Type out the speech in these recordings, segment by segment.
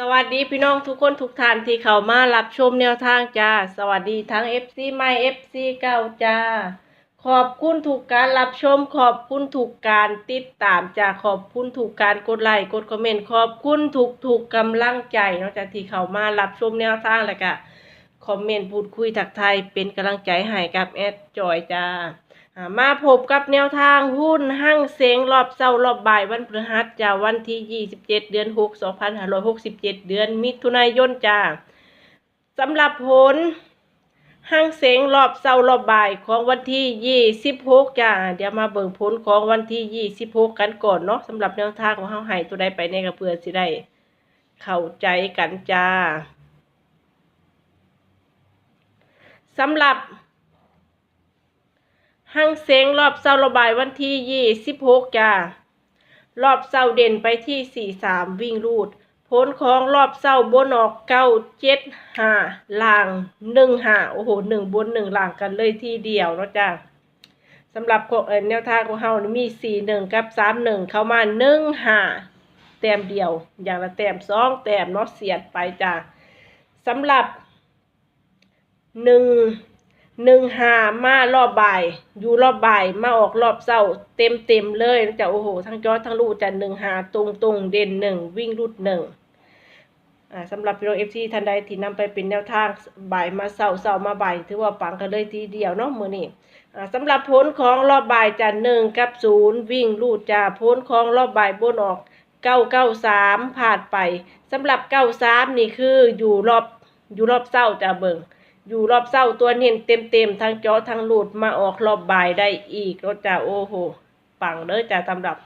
สวัสดีพี่น้องทุกคนทุกท่านที่เข้ามารับชมแนวทางจ้า สวัสดีทั้ง FC ใหม่ FC เก่าจ้า ขอบคุณถูกการรับชม ขอบคุณถูกการติดตามจ้าขอบคุณถูกการกดไลค์กดคอมเมนต์ขอบคุณถูกถูกกำลังใจนอกจากที่เข้ามารับชมแนวทางแล้วก็คอมเมนต์พูดคุยทักทายเป็นกำลังใจให้กับแอดจอยจ้า มาพบกับแนวทางหุ้นห้างเสงรอบเช้ารอบบ่ายวันพฤหัสจ้าวันที่ 27 เดือน 6 2567 เดือนมิถุนายนจ้าสำหรับผลห้างเสงรอบเช้ารอบบ่ายของวันที่ 26 จ้า เดี๋ยวมาเบิ่งผลของวันที่ 26 กันก่อนเนาะสำหรับแนวทางของเฮาให้ตัวใดไปในกระเพื่อสิได้เข้าใจกันจ้าสำหรับ ห้างเซงรอบเสาระบายวันที่ยี่สิบหกจ้ารอบเสาเด่นไปที่สี่สามวิ่งรูดผลของรอบเสาบนออกเก้าเจ็ดห้าล่างหนึ่งห้าโอ้โหหนึ่งบนหนึ่งล่างกันเลยทีเดียวเนาะจ้าสำหรับของเอ่อแนวทางของเฮานี่มีสี่หนึ่งกับสามหนึ่งเข้ามาหนึ่งห้าแต้มเดียว อย่างละแต้มสองแต้มเนาะเสียดไปจ้าสำหรับหนึ่ง หนึ่งหามารอบบ่าย อยู่รอบบ่ายมาออกรอบเศร้า เต็มเต็มเลยจะโอ้โห ทั้งจอทั้งลูจะหนึ่งหาตรงตรงเด่นหนึ่งวิ่งรุดหนึ่งสำหรับพี่น้องเอฟซีท่านใดที่นำไปเป็นแนวทางบ่ายมาเศร้าเศร้ามาบ่ายถือว่าปังกันเลยทีเดียวเนาะมือนี้อ่าสำหรับผลของรอบบ่ายจะหนึ่งกับศูนย์วิ่งรูดจะผลของรอบบ่ายบนออกเก้าเก้าสามผ่านไปสำหรับเก้าสามนี่คืออยู่รอบอยู่รอบเศร้าจะเบิ่ง อยู่รอบเศร้าตัวเน้นเต็มเต็มๆทั้งจอทั้งหลุดมาออกรอบบ่ายได้อีกรถจ้าโอ้โหปังเด้อจ้าสำหรับ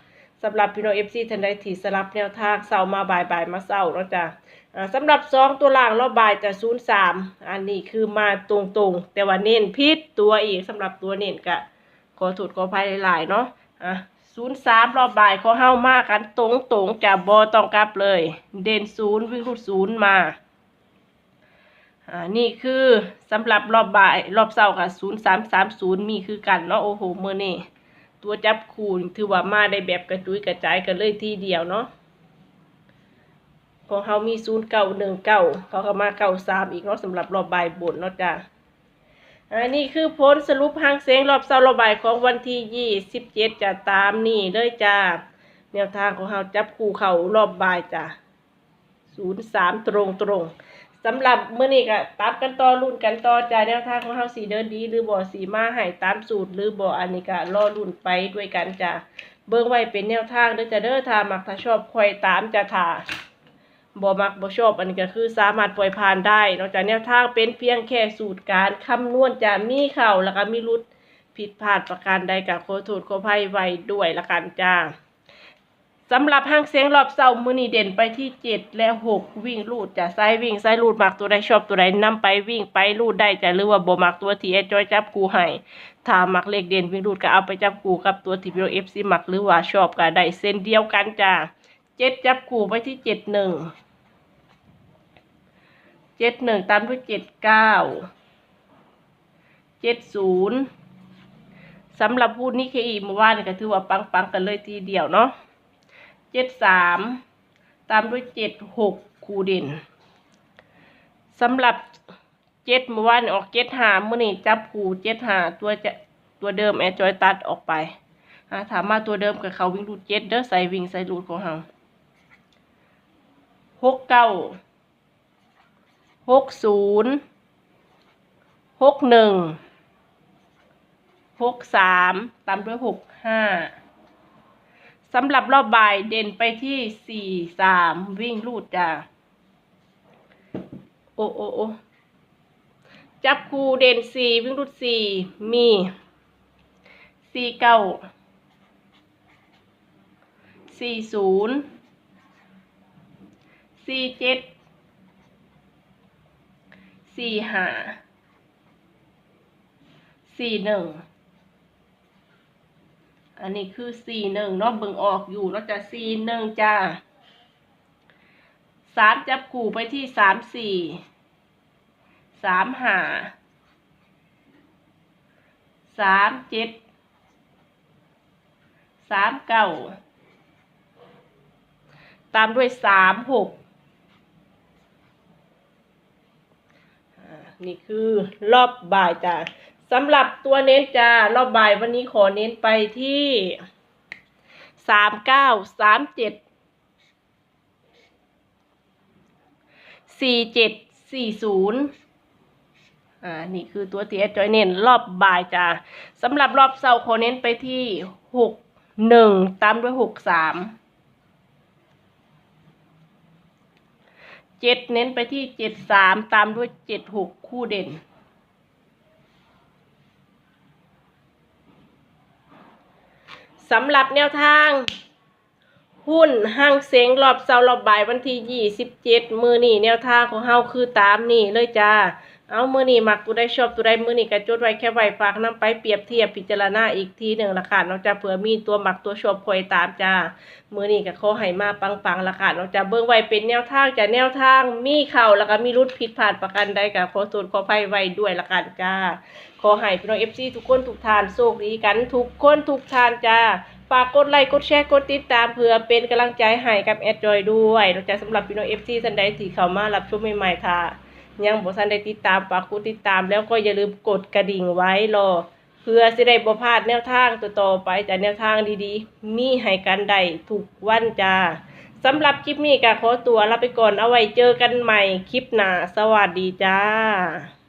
สำหรับพี่น้องเอฟซีทันใดที่สลับแนวทางเศร้ามาบ่ายบ่ายมาเศร้ารถจ้าอ่าสำหรับสองตัวล่างรอบบ่ายจะศูนย์สามอันนี้คือมาตรงๆ แต่ว่าเน้นพิษตัวอีกสำหรับตัวเน้นกะขอถูดขอภัยหลายๆเนาะอะศูนย์สามรอบบ่ายเขาเฮ้ามากันตรงๆจะบอต้องกลับเลย เด่นศูนย์วิ่งรูดศูนย์มา อ่า นี่คือสำหรับรอบบ่าย รอบเช้าค่ะศูนย์สามสามศูนย์มีคือกันเนาะโอ้โหเมื่อนี่ตัวจับคูณถือว่ามาได้แบบกระจุยกระจายกันเลยทีเดียวเนาะของเขามีศูนย์เก้าหนึ่งเก้าเขาก็มาเก้าสามอีกเนาะสำหรับรอบบ่ายบนเนาะจ้ะอันนี้คือผลสรุปหางเสียงรอบเช้ารอบบ่ายของวันที่ยี่สิบเจ็ดจะตามนี่เลยจ้าแนวทางของเขาจับคู่เขารอบบ่ายจ้ะศูนย์สามตรงตรง สำหรับมื้อนี้ก็ตัดกันต่อรุ่นกันต่อจ้าแนวทางของเฮาสีเดินดี หรือบ่สีมาให้ตามสูตร หรือบ่อันนี้ก็รอรุ่นไปด้วยกันจ้าเบิ่งไว้เป็นแนวทางเด้อจ้าเด้อถ้ามักถ้าชอบค่อยตามจ้าถ้าบ่มักบ่ชอบอันนี้ก็คือสามารถปล่อยผ่านได้นอกจากแนวทางเป็นเพียงแค่สูตรการคำนวณจะมีเข้าแล้วก็มีรุดผิดพลาดประการใดก็ขอโทษขออภัยไว้ด้วยละกันจ้า สำหรับห้างเสียงรอบเสามือนีเด่นไปที่เจ็ดและหกวิ่งลูดจะไซวิ่งไซลูดมักตัวใดชอบตัวใดนำไปวิ่งไปลูดได้จะหรือว่าบ่มักตัวที่ไอจอยจับกูให้ถ้ามักเลขเด่นวิ่งลูดก็เอาไปจับกูกับตัวที่พีโอเอฟซีมักหรือว่าชอบก็ได้เส้นเดียวกันจ้าเจ็ดจับกูไปที่เจ็ดหนึ่งเจ็ดหนึ่งตามด้วยเจ็ดเก้าเจ็ดศูนย์สำหรับพูดนี้เคอีเมื่อวานนี่ก็ถือว่าปังๆกันเลยทีเดียวเนาะ เจ็ดสามตามด้วยเจ็ดหกคูเด่นสำหรับเจ็ดเมื่อวานออกเจ็ดหาเมื่อนี้จับคูเจ็ดหาตัวจะตัวเดิมแอร์จอยตัดออกไปอ่าถามมาตัวเดิมกับเขาวิ่งรูดเจ็ดเด้อใส่วิ่งใส่รูดของเราหกเก้าหกศูนย์หกหนึ่งหกสามตามด้วยหกห้า สำหรับรอบบ่ายเด่นไปที่สี่สามวิ่งลูดจ้าโอโอโอจับคูเด่นสี่วิ่งลูดสี่มีสี่เก้าสี่ศูนย์สี่เจ็ดสี่ห้าสี่หนึ่ง อันนี้คือสี่หนึ่งเนาะเบิ่งออกอยู่เราจะ41หนึ่งจ้าสจับคู่ไปที่34 3สี่สาหาสจ็ดสเก้าตามด้วย36มหกนี่คือรอบบ่ายจ้า สำหรับตัวเน้นจ้ารอบบ่ายวันนี้ขอเน้นไปที่สามเก้าสามเจ็ดสี่เจ็ดสี่ศูนย์อ่า นี่คือตัวที่แอดจอยเน้นรอบบ่ายจ้ะสำหรับรอบเสาร์ขอเน้นไปที่หกหนึ่งตามด้วยหกสามเจ็ดเน้นไปที่เจ็ดสามตามด้วยเจ็ดหกคู่เด่น สำหรับแนวทาง หุ้นห้างเซงรอบเซาร์รอบบ่ายวันที่ยี่สิบเจ็ดมือนี่แนวทางของเฮาคือตามนี่เลยจ้า เอามือนี่มักตัวได้ชอบตัวได้มือนี่กระจดไว้แค่ไว้ฝากนํไปเปรียบเทียบพิจารณาอีกทีหนึ่งละค่ะนอกจากเผื่อมีตัวหมักตัวชอบคอยตามจ้ามือนี่ก็ขอให้มาปังๆละค่ะนอกจากเบิ่งไว้เป็นแนวทางจากแนวทางมีเข่าแล้วก็มีรุดผิดพลาดประกันใดกับขอสูตรขอภัยไว้ด้วยละกันจ้าขอให้พี่น้องเอฟซีทุกคนทุกทานโชคดีกันทุกคนทุกทานจ้าฝากกดไลค์กดแชร์กดติดตามเพื่อเป็นกำลังใจให้กับแอดจอยด้วยนอกจากสำหรับพี่น้องเอฟซีท่านใดที่เข้ามารับชมใหม่ๆค่ะ ยังบ่ทันได้ติดตามฝากกดติดตามแล้วก็อย่าลืมกดกระดิ่งไว้รอ เพื่อสิได้บ่พลาดแนวทางตัวต่อไปจากแนวทางดีๆ มีให้กันได้ทุกวันจ้าสำหรับคลิปนี้ก็ขอตัวลาไปก่อนเอาไว้เจอกันใหม่คลิปหน้าสวัสดีจ้า